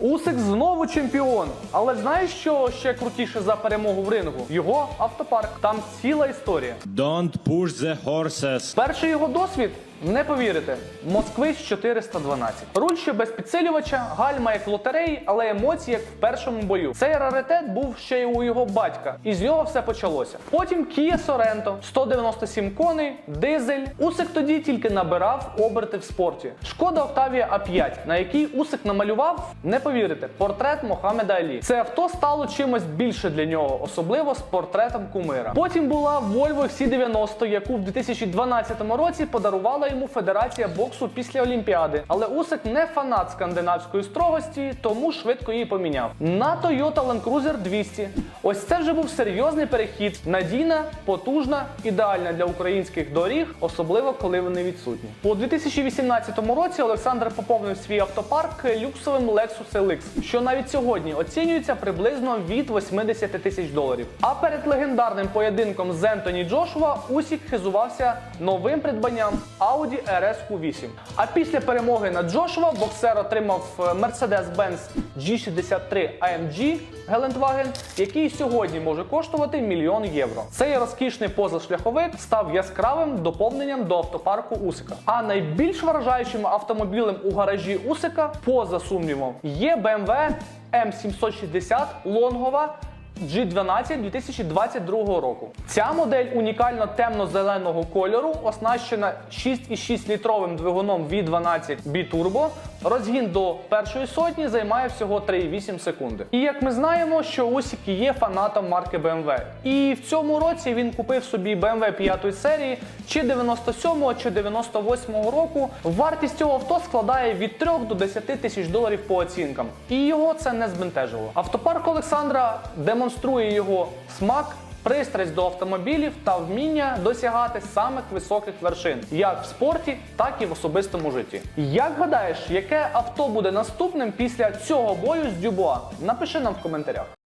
Усик знову чемпіон. Але знаєш, що ще крутіше за перемогу в рингу? Його автопарк. Там ціла історія. Don't push the horses. Перший його досвід. Не повірите, Москвич 412. Руль ще без підсилювача, гальма як лотереї, але емоції як в першому бою. Цей раритет був ще й у його батька, і з нього все почалося. Потім Kia Sorento, 197 коней, дизель. Усик тоді тільки набирав оберти в спорті. Шкода Octavia A5, на якій Усик намалював, не повірите, портрет Мохамеда Алі. Це авто стало чимось більше для нього, особливо з портретом кумира. Потім була Volvo XC90, яку в 2012 році подарувала йому Федерація боксу після Олімпіади. Але Усик не фанат скандинавської строгості, тому швидко її поміняв. На Toyota Land Cruiser 200. Ось це вже був серйозний перехід. Надійна, потужна, ідеальна для українських доріг, особливо коли вони відсутні. У 2018 році Олександр поповнив свій автопарк люксовим Lexus LX, що навіть сьогодні оцінюється приблизно від 80 тисяч доларів. А перед легендарним поєдинком з Ентоні Джошуа Усік хизувався новим придбанням RS Q8. А після перемоги над Джошуа боксер отримав е, Mercedes-Benz G63 AMG Гелендваген, який сьогодні може коштувати мільйон євро. Цей розкішний позашляховик став яскравим доповненням до автопарку Усика. А найбільш вражаючим автомобілем у гаражі Усика, поза сумнівом, є BMW M760 лонгова G12 2022 року. Ця модель унікально темно-зеленого кольору, оснащена 6,6 літровим двигуном V12 B-Turbo. Розгін до першої сотні займає всього 3,8 секунди. І як ми знаємо, що Усік є фанатом марки BMW. І в цьому році він купив собі BMW 5 серії чи 97 чи 98 року. Вартість цього авто складає від 3 до 10 тисяч доларів по оцінкам. І його це не збентежило. Автопарк Олександра демонструє його смак. Пристрасть до автомобілів та вміння досягати самих високих вершин, як в спорті, так і в особистому житті. Як гадаєш, яке авто буде наступним після цього бою з Дюбуа? Напиши нам в коментарях.